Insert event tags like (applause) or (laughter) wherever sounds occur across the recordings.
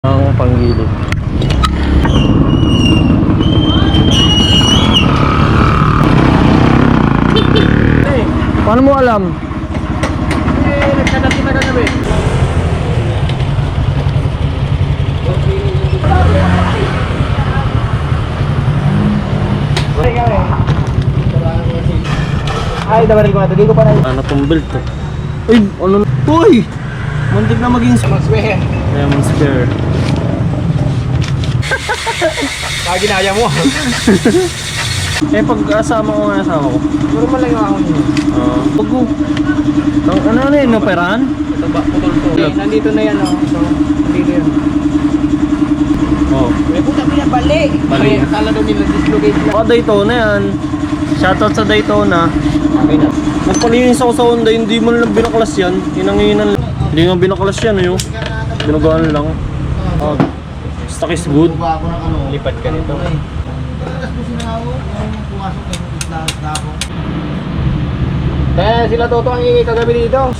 Ang panggilid. Paano mo alam? Eh, nagkadat kita kagabi. Ay, dabaril ko na ito. Ko pa na Ano tong belt to? Uy, ano? Uy! Muntik na maging mag-swear. Lemon spare. Kaya ginaya mo. (laughs) Eh, pag asama ko nga asawa ko. Puro man lang yung ako niyo. Uh, bago. Ang ano na yun, operahan? Ito ba? Putol to. Eh, nandito na yan, oh. So, nandito yan. Oo. Oh. May puta yan, bali. Akala daw nila dislocate lang. Baka Daytona yan. Shoutout sa Daytona. Okay na. Nagpalinis ako sa Honda, hindi mo lang binaklas yan. Hinanginan lang. Hindi nga binaklas yan, eh, yung Binugaan lang. Oh, stock is good. Lipat ka nito. Kaya sila Toto ang ingay kagabi dito. (laughs)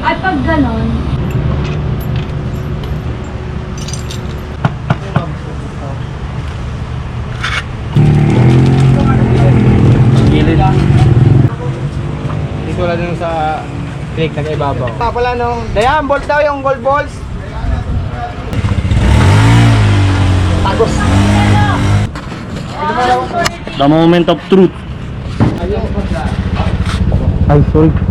At pag ganon, Lang dun sa click na ibabaw. Pa pala no. Dayan, bolt daw yung gold balls. Tagos. The moment of truth. Ayun. Ay, sorry.